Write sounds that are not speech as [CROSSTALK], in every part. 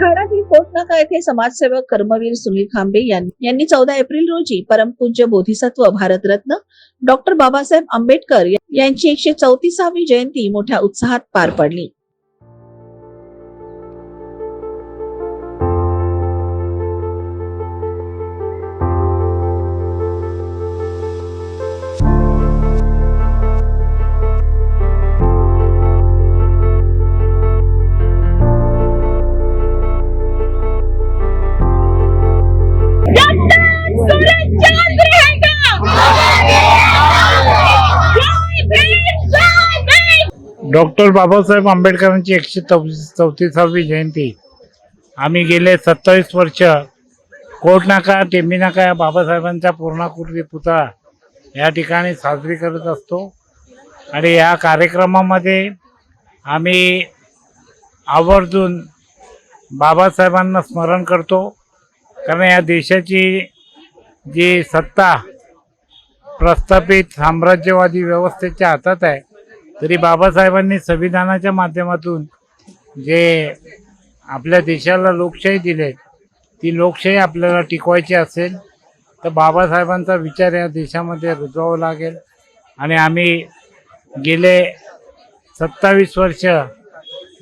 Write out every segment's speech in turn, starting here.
ठाण्यातील कोटनाका येथे समाजसेवक कर्मवीर सुनील खांबे यांनी चौदा एप्रिल रोजी परमपूज्य बोधिसत्व भारतरत्न डॉक्टर बाबासाहेब आंबेडकर यांची एकशे चौतीसावी जयंती मोठ्या उत्साहात पार पडली. डॉक्टर बाबासाहेब आंबेडकरांची एकशे चौतीस चौतीसावी जयंती. आम्ही गेले सत्तावीस वर्ष. कोट नाका टेंबी नाका या बाबासाहेबांचा पूर्णाकृती पुतळा या ठिकाणी साजरी करत असतो. आणि या कार्यक्रमामध्ये आम्ही आवर्जून बाबासाहेबांना स्मरण करतो. कारण या देशाची जी सत्ता प्रस्थापित साम्राज्यवादी व्यवस्थेच्या हातात आहे तरी बाबासाहेबांनी संविधानाच्या माध्यमातून जे आपल्या देशाला लोकशाही दिले ती लोकशाही आपल्याला टिकवायची असेल तर बाबासाहेबांचा विचार या देशामध्ये रुजवावा लागेल. आणि आम्ही गेले सत्तावीस वर्ष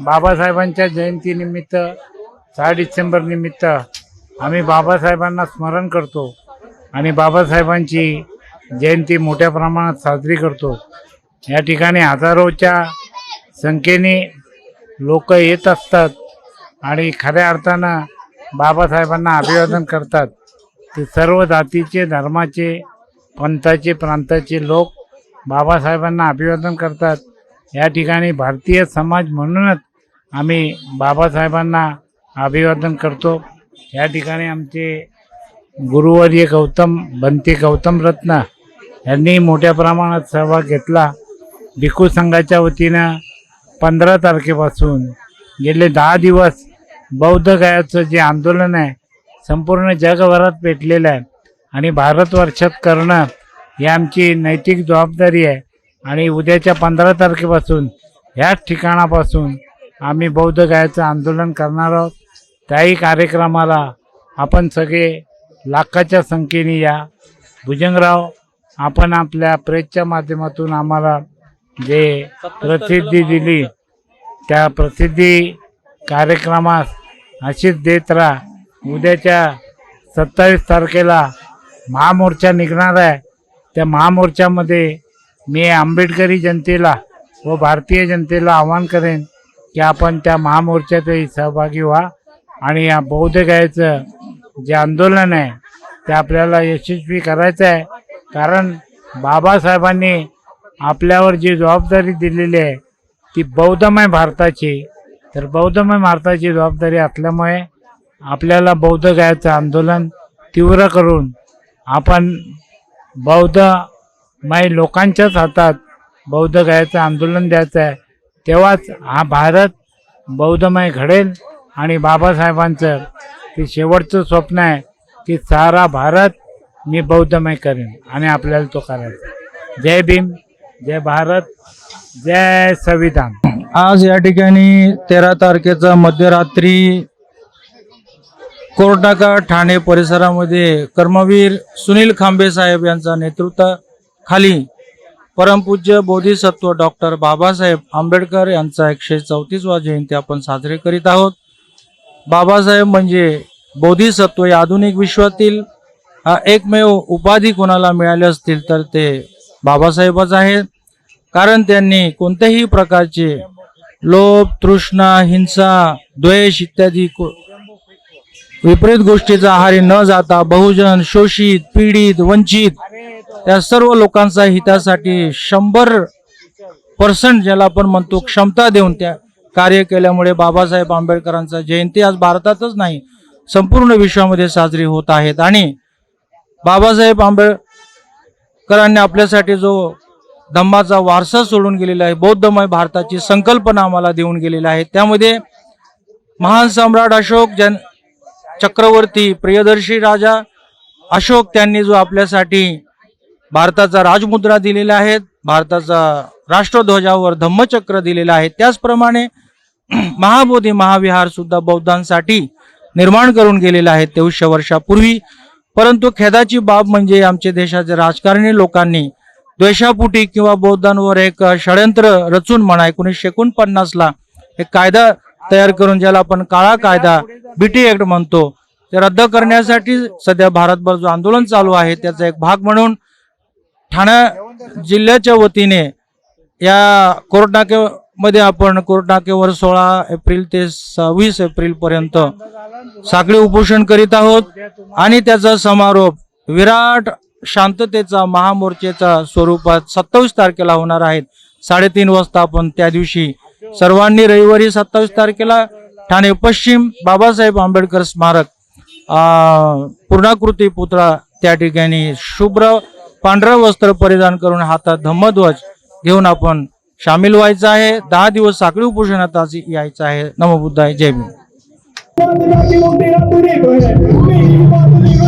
बाबासाहेबांच्या जयंतीनिमित्त सहा डिसेंबर निमित्त आम्ही बाबासाहेबांना स्मरण करतो आणि बाबासाहेबांची जयंती मोठ्या प्रमाणात साजरी करतो. या ठिकाणी हजारोच्या संख्येने लोक येत असतात आणि खऱ्या अर्थानं बाबासाहेबांना अभिवादन करतात. ते सर्व जातीचे धर्माचे पंथाचे प्रांताचे लोक बाबासाहेबांना अभिवादन करतात. या ठिकाणी भारतीय समाज म्हणूनच आम्ही बाबासाहेबांना अभिवादन करतो. या ठिकाणी आमचे गुरुवर्य गौतम बनते गौतम रत्न यांनी मोठ्या प्रमाणात सहभाग घेतला. भिक्खू संघाच्या वतीनं पंधरा तारखेपासून गेले दहा दिवस बौद्ध गायाचं जे आंदोलन आहे संपूर्ण जगभरात पेटलेलं आहे आणि भारतवर्षात करणं ही आमची नैतिक जबाबदारी आहे. आणि उद्याच्या पंधरा तारखेपासून ह्याच ठिकाणापासून आम्ही बौद्ध गायाचं आंदोलन करणार आहोत. त्याही कार्यक्रमाला आपण सगळे लाखाच्या संख्येने या. भुजंगराव आपण आपल्या प्रेसच्या माध्यमातून आम्हाला जे प्रसिद्धी दिली त्या प्रसिद्धी कार्यक्रमास अशीच देत राहा. उद्याच्या सत्तावीस तारखेला महामोर्चा निघणार आहे. त्या महामोर्चामध्ये मी आंबेडकरी जनतेला व भारतीय जनतेला आवाहन करेन की आपण त्या महामोर्चातही सहभागी व्हा आणि या बौद्ध गायचं जे आंदोलन आहे ते आपल्याला यशस्वी करायचं आहे. कारण बाबासाहेबांनी आपल्यावर जी जबाबदारी दिलेली आहे ती बौद्धमय भारताची तर बौद्धमय भारताची जबाबदारी असल्यामुळे आपल्याला बौद्ध गायचं आंदोलन तीव्र करून आपण बौद्धमय लोकांच्याच हातात बौद्ध गायचं आंदोलन द्यायचं आहे. तेव्हाच हा भारत बौद्धमय घडेल आणि बाबासाहेबांचं ते शेवटचं स्वप्न आहे की सारा भारत मी बौद्धमय करेन आणि आपल्याला तो करायचा जय भीम. जय भारत जय संविधान. आज या ठिकाणी तेरा तारखेचा मध्यरात्री कोर्टाका ठाणे परिसरामध्ये कर्मवीर सुनील खांबे साहेब यांच्या नेतृत्वाखाली परमपूज्य बोधिसत्व डॉक्टर बाबासाहेब आंबेडकर यांचा एकशे चौतीसवा जयंती आपण साजरी करीत आहोत. बाबासाहेब म्हणजे बोधिसत्व या आधुनिक विश्वातील हा एकमेव उपाधी कोणाला मिळाले असतील तर ते बाबासाहेबच आहेत. कारण त्यांनी कोणत्याही प्रकारचे लोभ तृष्णा हिंसा द्वेष इत्यादी विपरीत गोष्टीचा आहारी न जाता बहुजन शोषित पीडित वंचित त्या सर्व लोकांचा हितासाठी शंभर पर्सेंट ज्याला आपण म्हणतो क्षमता देऊन त्या कार्य केल्यामुळे बाबासाहेब आंबेडकरांचा जयंती आज भारतातच नाही संपूर्ण विश्वामध्ये साजरी होत आहेत. आणि बाबासाहेब आंबेडकरांनी आपल्यासाठी जो धम्माचा वारसा सोडून गेलेला आहे. बौद्धमय भारताची संकल्पना आम्हाला देऊन गेलेली आहे. त्यामध्ये महान सम्राट अशोक जन चक्रवर्ती प्रियदर्शी राजा अशोक त्यांनी जो आपल्यासाठी भारताचा राजमुद्रा दिलेला आहे भारताचा राष्ट्रध्वजावर धम्मचक्र दिलेलं आहे. त्याचप्रमाणे [CLEARS THROAT] महाबोधी महाविहार सुद्धा बौद्धांसाठी निर्माण करून गेलेला आहे तेवीसशे वर्षापूर्वी. परंतु खेदाची बाब म्हणजे आमच्या देशाचे राजकारणी लोकांनी द्वेषापुटी किंवा बौद्धांवर एक षडयंत्र रचून म्हणा एकोणीसशे एकोणपन्नासला एक कायदा तयार करून ज्याला आपण काळा कायदा बीटी ऍक्ट म्हणतो. ते रद्द करण्यासाठी सध्या भारतभर जो आंदोलन चालू आहे त्याचा एक भाग म्हणून ठाणे जिल्ह्याच्या वतीने या कोर्ट नाक्यामध्ये आपण कोर्ट सोळा एप्रिल ते सव्वीस एप्रिल पर्यंत साखळी उपोषण करीत आहोत. आणि त्याचा समारोप विराट शांततेचा महामोर्चेचा स्वरूपात सत्तावीस तारखेला होणार आहेत. साडेतीन वाजता आपण त्या दिवशी सर्वांनी रविवारी सत्तावीस तारखेला ठाणे पश्चिम बाबासाहेब आंबेडकर स्मारक पूर्णाकृती पुतळा त्या ठिकाणी शुभ्र पांढरं वस्त्र परिधान करून हातात धम्मध्वज घेऊन आपण सामील व्हायचं आहे. दहा दिवस साखळी उपोषणात आज यायचं आहे. नमबुद्धाय जय भीम.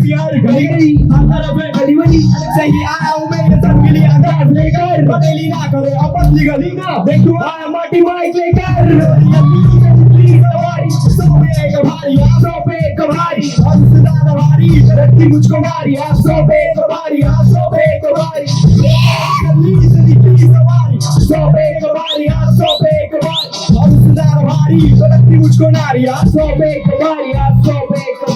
तक कैसी हर गली गई हर तरफ में गली बनी सही आया हूं मेरे सब के लिए आगाज लेकर बदली ना करो अब असली गली ना देखो आया माटी माइक लेकर मुझको मारी आप सौ पे कबारी आप सौ पे कबारी सौ पे कबारी आप सौ पे कबारी हम सुधार भारी गलती मुझको नारी आप सौ पे कबारी आप सौ पे कबारी